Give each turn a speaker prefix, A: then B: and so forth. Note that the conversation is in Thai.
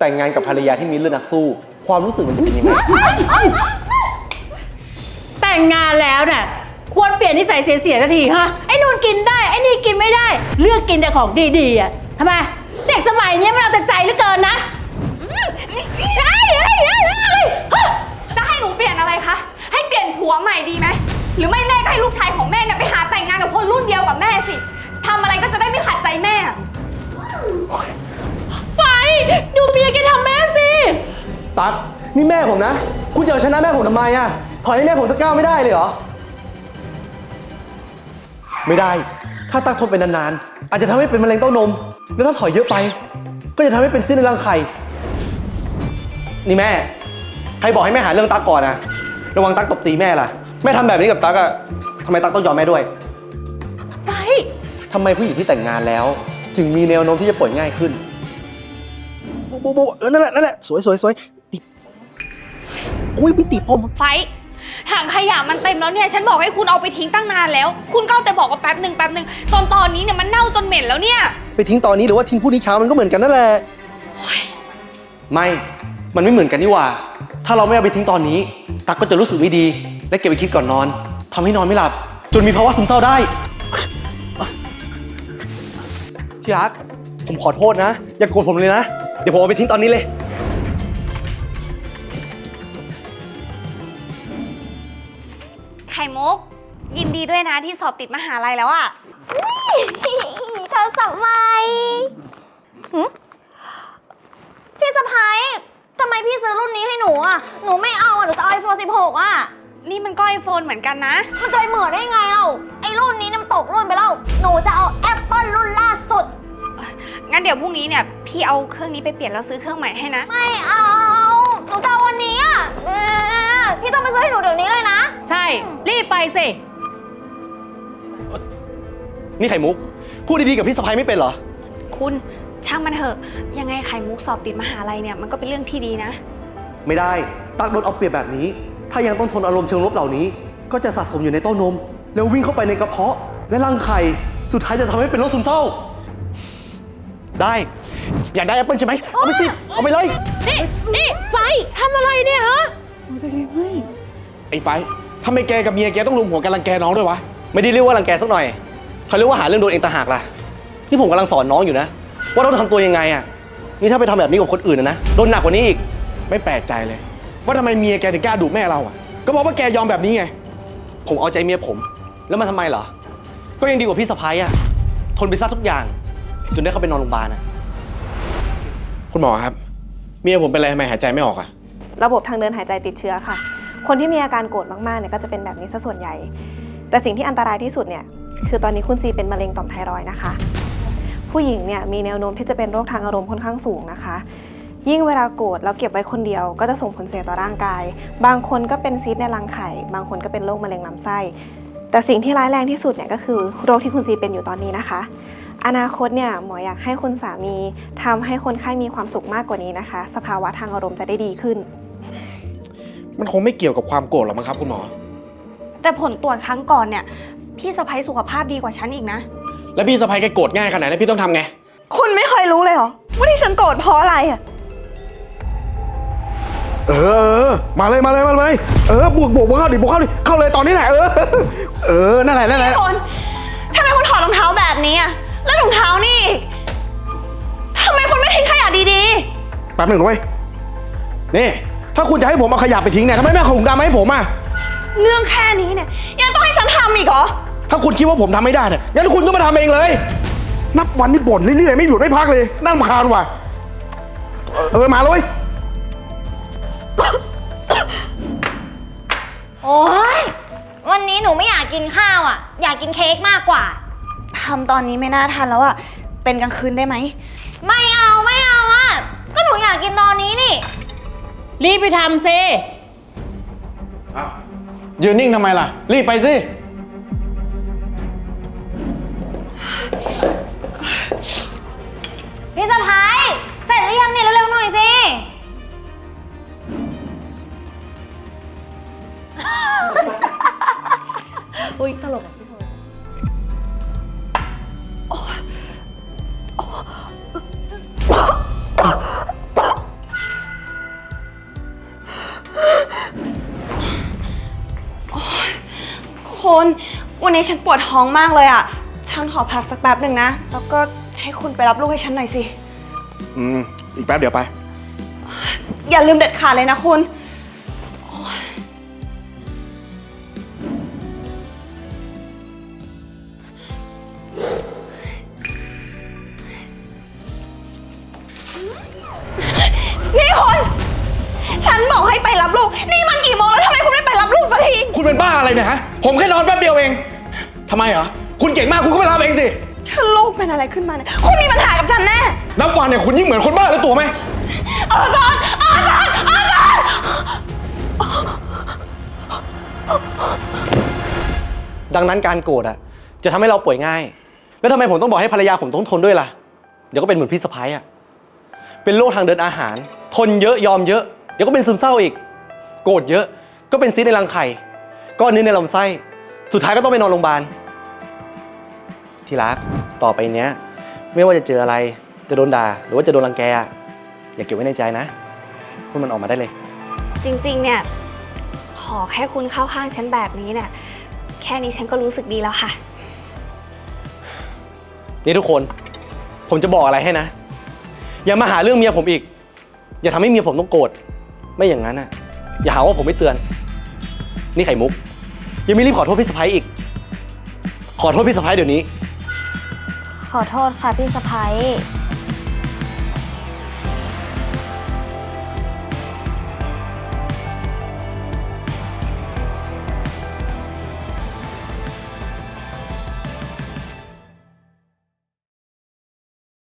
A: แต่งงานกับภรรยาที่มีเลือดนักสู้ ความรู้สึกมันจะเป็นยังไง
B: แต่งงานแล้วน่ะควรเปลี่ยนนิสัยเสียๆสักทีฮะไอ้นู่นกินได้ไอ้นี่กินไม่ได้ เลือกกินแต่ของดีๆอะทำไมเด็กสมัยนี้มันเอาแต่ใจเหลือเกินนะเฮ้ยเฮ้ยเฮ้ยเฮ้ยฮะ
C: จะให้หนูเปลี่ยนอะไรคะ ให้เปลี่ยนผัวใหม่ดีไหม หรือไม่แม่ก็ให้ลูกชายของแม่เนี่ยไปหาแต่งงานกับคนรุ่นเดียวกับแม่สิทำอะไรก็จะได้ไม่ขัดใจ
A: ตั๊กนี่แม่ผมนะ คุณจะเอาชนะแม่ผมทำไมอะถอยให้แม่ผมสักก้าวไม่ได้เลยเหรอ ไม่ได้ ถ้าตั๊กทนไปนานๆ อาจจะทำให้เป็นมะเร็งเต้านม แล้วถ้าถอยเยอะไป ก็จะทำให้เป็นซีสในรังไข่ นี่แม่ ใครบอกให้แม่หาเรื่องตั๊กก่อนนะ ระวังตั๊กตบตีแม่ล่ะ แม่ทำแบบนี้กับตั๊กอะทำไมตั๊กต้องยอมแม่ด้วย
B: ไฟ
A: ทำไมผู้หญิงที่แต่งงานแล้ว ถึงมีแนวโน้มที่จะป่วยง่ายขึ้นโบโบโบเออนั่นแหละนั่นแหละสวยสวยสวยติด อุ้ยไม่ติดผม
C: ไฟท์ถังขยะมันเต็มแล้วเนี่ย ฉันบอกให้คุณเอาไปทิ้งตั้งนานแล้ว คุณก็เอาแต่บอกว่าแป๊บหนึ่งแป๊บหนึ่งตอนตอนนี้เนี่ยมันเน่าจนเหม็นแล้วเนี่ย
A: ไปทิ้งตอนนี้หรือว่าทิ้งพรุ่งนี้เช้ามันก็เหมือนกันนั่นแหละไม่ มันไม่เหมือนกันนี่หว่า ถ้าเราไม่เอาไปทิ้งตอนนี้ ตั๊กก็จะรู้สึกไม่ดี และเก็บไปคิดก่อนนอนทำให้นอนไม่หลับ จนมีภาวะซึมเศร้าได้ที่รักผมขอโทษนะ อย่าโกรธผมเลยนะ เดี๋ยวผมเอาไปทิ้งตอนนี้เลย
C: ข่มุก ยินดีด้วยนะที่สอบติดมหาลัยแล้วอะ
D: เธอสับไว้หึพี่สะพ้ายทำไมพี่ซื้อรุ่นนี้ให้หนูอะ หนูไม่เอาอะ หนูจะเอาไอโฟน16 อะ
C: นี่มันก็ไอโฟนเหมือนกันนะ
D: มันจะไปเหมือนได้ไงเล่าไอรุ่นนี้เนี่ยมันตกรุ่นไปแล้ว หนูจะเอา Apple รุ่นล่าสุด
C: งั้นเดี๋ยวพรุ่งนี้เนี่ย พี่เอาเครื่องนี้ไปเปลี่ยนแล้วซื้อเครื่องใหม่ให้นะ
D: ไม่เอา หนูจะเอาวันนี้อะเออ พี่ต้องไปซื้อให้หนูเดี๋ยวนี้เลยนะ
B: ใช่ รีบไปสิ
A: นี่ไข่มุก พูดดีๆกับพี่สะพ้ายไม่เป็นเหรอ
C: คุณช่างมันเถอะ ยังไงไข่มุกสอบติดมหาลัยเนี่ยมันก็เป็นเรื่องที่ดีนะ
A: ไม่ได้ ตักโดนเอาเปรียบแบบนี้ ถ้ายังต้องทนอารมณ์เชิงลบเหล่านี้ ก็จะสะสมอยู่ในเต้านม แล้ววิ่งเข้าไปในกระเพาะ และรังไข่ สุดท้ายจะทำให้เป็นโรคซึมเศร้า ได้ อยากได้แอปเปิลใช่ไหมเอาไปสิ เอาไปเลย
B: นี่ นี่ไฟทำอะไรเนี่ยฮะ
E: ไอ้ไฟท์ทำไมแกกับเมียแกต้องรวมหัวกันรังแกน้องด้วยวะ
A: ไม่ได้เรียกว่ารังแกสักหน่อย เขาเรียกว่าหาเรื่องโดนเองต่างหากล่ะ นี่ผมกำลังสอนน้องอยู่นะ ว่าต้องทำตัวยังไงอะ นี่ถ้าไปทำแบบนี้กับคนอื่นนะนะ โดนหนักกว่านี้อีก
E: ไม่แปลกใจเลย ว่าทำไมเมียแกถึงกล้าดุแม่เราอะ ก็เพราะว่าแกยอมแบบนี้ไง
A: ผมเอาใจเมียผม แล้วมันทำไมเหรอ ก็ยังดีกว่าพี่สะพ้ายอะ ทนไปซะทุกอย่าง จนได้เข้าไปนอนโรงพยาบาลอะ
E: คุณหมอครับ เมียผมเป็นอะไรทำไมหายใจไม่ออกอะ
F: ระบบทางเดินหายใจติดเชื้อค่ะ คนที่มีอาการโกรธมากๆเนี่ยก็จะเป็นแบบนี้ซะส่วนใหญ่ แต่สิ่งที่อันตรายที่สุดเนี่ยคือตอนนี้คุณซีเป็นมะเร็งต่อมไทรอยด์นะคะ ผู้หญิงเนี่ยมีแนวโน้มที่จะเป็นโรคทางอารมณ์ค่อนข้างสูงนะคะ ยิ่งเวลาโกรธแล้วเก็บไว้คนเดียว ก็จะส่งผลเสียต่อร่างกาย บางคนก็เป็นซีสในรังไข่ บางคนก็เป็นโรคมะเร็งลำไส้ แต่สิ่งที่ร้ายแรงที่สุดเนี่ยก็คือโรคที่คุณซีเป็นอยู่ตอนนี้นะคะอนาคตเนี่ยหมออยากให้คุณสามีทำให้คนไข้มีความสุขมากกว่านี้นะคะ สภาวะทางอารมณ์จะได้ดีขึ้น
E: มันคงไม่เกี่ยวกับความโกรธหรอกมั้งครับ คุณหมอ
C: แต่ผลตรวจครั้งก่อนเนี่ย พี่สะพ้ยสุขภาพดีกว่าฉันอีกนะ
E: แล้วพี่สะพ้ายแกโกรธง่ายขนาดนั้นพี่ต้องทำไง
G: คุณไม่เคยรู้เลยเหรอว่าที่ฉันโกรธเพราะอะไรอะ
E: เออเออมาเลยมาเลยมาเลยเออบวกบวกบวกเข้าดิบวกเข้าดิเข้าเลยตอนนี้แหละเออเออนั่นแหละนั่นแหละ
G: คุณทำไมคุณถอดรองเท้าแบบนี้อะแล้วรองเท้านี่อีกทำไมคุณไม่ทิ้งขยะดี
E: แป๊บหนึ่งนะเว้ยนี่ ถ้าคุณจะให้ผมเอาขยะไปทิ้งเนี่ยทำไมไม่เอาถุงดำมาให้ผมอะ
G: ๆเรื่องแค่นี้เนี่ยยังต้องให้ฉันทำอีกเหรอ
E: ถ้าคุณคิดว่าผมทำไม่ได้เนี่ยงั้นคุณก็มาทำเองเลย นับวันนี่บ่นเรื่อยๆไม่หยุดไม่พักเลยน่ารำคาญว่ะเออมาเลย
D: โอ๊ยวันนี้หนูไม่อยากกินข้าวอะ อยากกินเค้กมากกว่า
G: ทำตอนนี้ไม่น่าทันแล้วอะเป็นกลางคืนได้ไหม
D: ไม่เอาไม่เอาอะ ก็หนูอยากกินตอนนี้นี่
B: รีบไปทำสิ
E: ยืนนิ่งทำไมล่ะ รีบไปสิ
D: พี่สะพ้ายเสร็จหรือยังเนี่ยเร็วๆหน่อยสิ อุ้ยตลกอะพี่โท
G: วันนี้ฉันปวดท้องมากเลยอะฉันขอพักสักแป๊บหนึ่งนะ แล้วก็ให้คุณไปรับลูกให้ฉันหน่อยสิ
E: อืม อีกแป๊บเดี๋ยวไป
G: อย่าลืมเด็ดขาดเลยนะคุณ นี่คุณ ฉันบอกให้ไปรับลูก นี่มันกี่โมง คุณ
E: เป็นบ้าอะไรเนี่ยฮะ ผมแค่นอนแป๊บเดียวเองทำไมเหรอ คุณเก่งมากคุณก็ไปรับเองสิ
G: ถ้าลูกเป็นอะไรขึ้นมาเนี่ย คุณมีปัญหากับฉันแน่
E: นับวันเนี่ยคุณยิ่งเหมือนคนบ้าแล้วตัวไหม
G: อาจารย์อาจารย์อาจารย์
A: ดังนั้นการโกรธอะจะทำให้เราป่วยง่าย แล้วทำไมผมต้องบอกให้ภรรยาผมต้องทนด้วยล่ะ เดี๋ยวก็เป็นเหมือนพี่สะพ้ายอะเป็นโรคทางเดินอาหาร ทนเยอะยอมเยอะ เดี๋ยวก็เป็นซึมเศร้าอีก โกรธเยอะก็เป็นซีสในรังไข่ ก้อนเนื้อในลำไส้ สุดท้ายก็ต้องไปนอนโรงพยาบาล ที่รัก ต่อไปเนี้ย ไม่ว่าจะเจออะไร จะโดนด่า หรือว่าจะโดนรังแกอะอย่าเก็บไว้ในใจนะ พูดมันออกมาได้เลย
C: จริงๆ เนี่ย ขอแค่คุณเข้าข้างฉันแบบนี้เนี่ย แค่นี้ฉันก็รู้สึกดีแล้วค่ะ
A: นี่ทุกคน ผมจะบอกอะไรให้นะ อย่ามาหาเรื่องเมียผมอีก อย่าทำให้เมียผมต้องโกรธ ไม่อย่างนั้นอะ อย่าหาว่าผมไม่เตือน นี่ไข่มุก ยังไม่รีบขอโทษพี่สะพ้ายอีก ขอโทษพี่สะพ้ายเดี๋ยวนี้
D: ขอโทษค่ะพี่สะพ้าย